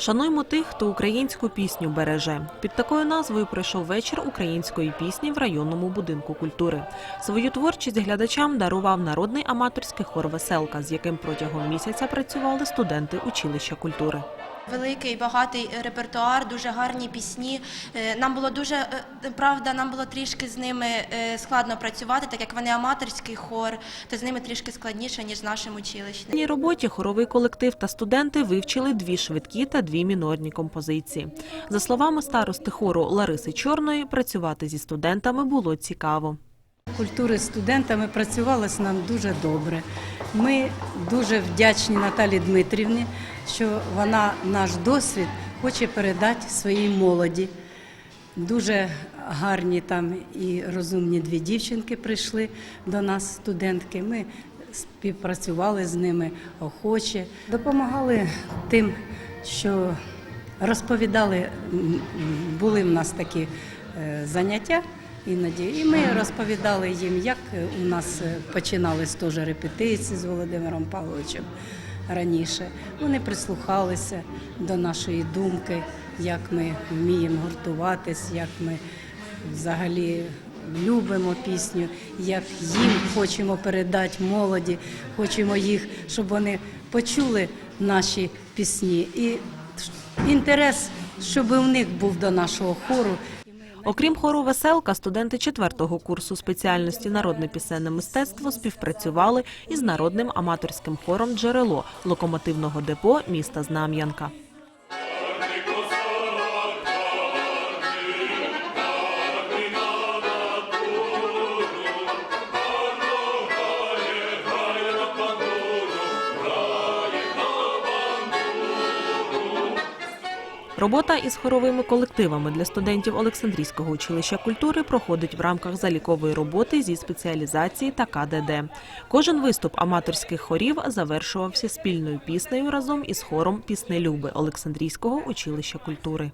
Шануймо тих, хто українську пісню береже. Під такою назвою пройшов вечір української пісні в районному будинку культури. Свою творчість глядачам дарував народний аматорський хор Веселка, з яким протягом місяця працювали студенти училища культури. Великий багатий репертуар, дуже гарні пісні. Е, Нам було дуже е, правда, нам було трішки з ними е, складно працювати, так як вони аматорський хор, то з ними трішки складніше ніж з нашим училищним. В цій роботі хоровий колектив та студенти вивчили дві швидкі та дві мінорні композиції. За словами старости хору Лариси Чорної, працювати зі студентами було цікаво. Культури з студентами працювалось нам дуже добре. Ми дуже вдячні Наталі Дмитрівні, що вона наш досвід хоче передати своїй молоді. Дуже гарні там і розумні дві дівчинки прийшли до нас, студентки. Ми співпрацювали з ними охоче, допомагали тим, що розповідали, були в нас такі е, заняття іноді, і ми розповідали їм, як у нас е, починались теж репетиції з Володимиром Павловичем раніше. Вони прислухалися до нашої думки, як ми вміємо гуртуватись, як ми взагалі любимо пісню, як їм хочемо передати молоді, хочемо їх, щоб вони почули наші пісні. І інтерес, щоб у них був до нашого хору. Окрім хору Веселка, студенти четвертого курсу спеціальності народне пісенне мистецтво співпрацювали із народним аматорським хором Джерело локомотивного депо міста Знам'янка. Робота із хоровими колективами для студентів Олександрійського училища культури проходить в рамках залікової роботи зі спеціалізації та КДД. Кожен виступ аматорських хорів завершувався спільною піснею разом із хором піснелюби Олександрійського училища культури.